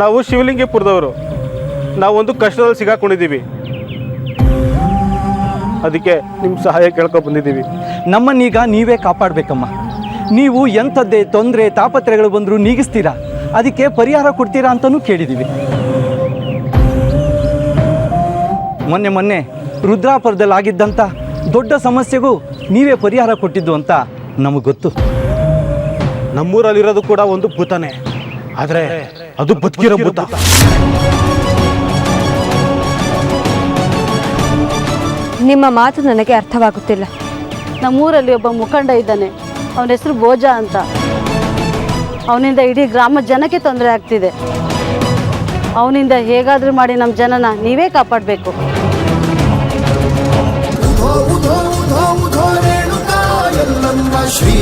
ನಾವು ಶಿವಲಿಂಗಪುರದವರು. ನಾವೊಂದು ಕಷ್ಟದಲ್ಲಿ ಸಿಗಾಕೊಂಡಿದ್ದೀವಿ. ಅದಕ್ಕೆ ನಿಮ್ಮ ಸಹಾಯ ಕೇಳ್ಕೊ ಬಂದಿದ್ದೀವಿ. ನಮ್ಮನ್ನೀಗ ನೀವೇ ಕಾಪಾಡಬೇಕಮ್ಮ. ನೀವು ಎಂಥದ್ದೇ ತೊಂದರೆ ತಾಪತ್ರೆಗಳು ಬಂದರೂ ನೀಗಿಸ್ತೀರಾ? ಅದಕ್ಕೆ ಪರಿಹಾರ ಕೊಡ್ತೀರಾ ಅಂತಲೂ ಕೇಳಿದ್ದೀವಿ ಮೊನ್ನೆ ಮೊನ್ನೆ ರುದ್ರಾಪುರದಲ್ಲಿ ಆಗಿದ್ದಂಥ ದೊಡ್ಡ ಸಮಸ್ಯೆಗೂ ನೀವೇ ಪರಿಹಾರ ಕೊಟ್ಟಿದ್ದು ಅಂತ ನಮಗೆ ಗೊತ್ತು. ನಮ್ಮೂರಲ್ಲಿರೋದು ಕೂಡ ಒಂದು ಭೂತನೇ ಆದರೆ ಅದು ಬದುಕಿರೋ ಭೂತ ನಿಮ್ಮ ಮಾತು ನನಗೆ ಅರ್ಥವಾಗುತ್ತಿಲ್ಲ ನಮ್ಮೂರಲ್ಲಿ ಒಬ್ಬ ಮುಖಂಡ ಇದ್ದಾನೆ ಅವನ ಹೆಸರು ಭೋಜ ಅಂತ ಅವನಿಂದ ಇಡೀ ಗ್ರಾಮ ಜನಕ್ಕೆ ತೊಂದರೆ ಆಗ್ತಿದೆ ಅವನಿಂದ ಹೇಗಾದರೂ ಮಾಡಿ ನಮ್ಮ ಜನನ ನೀವೇ ಕಾಪಾಡಬೇಕು ಶ್ರೀ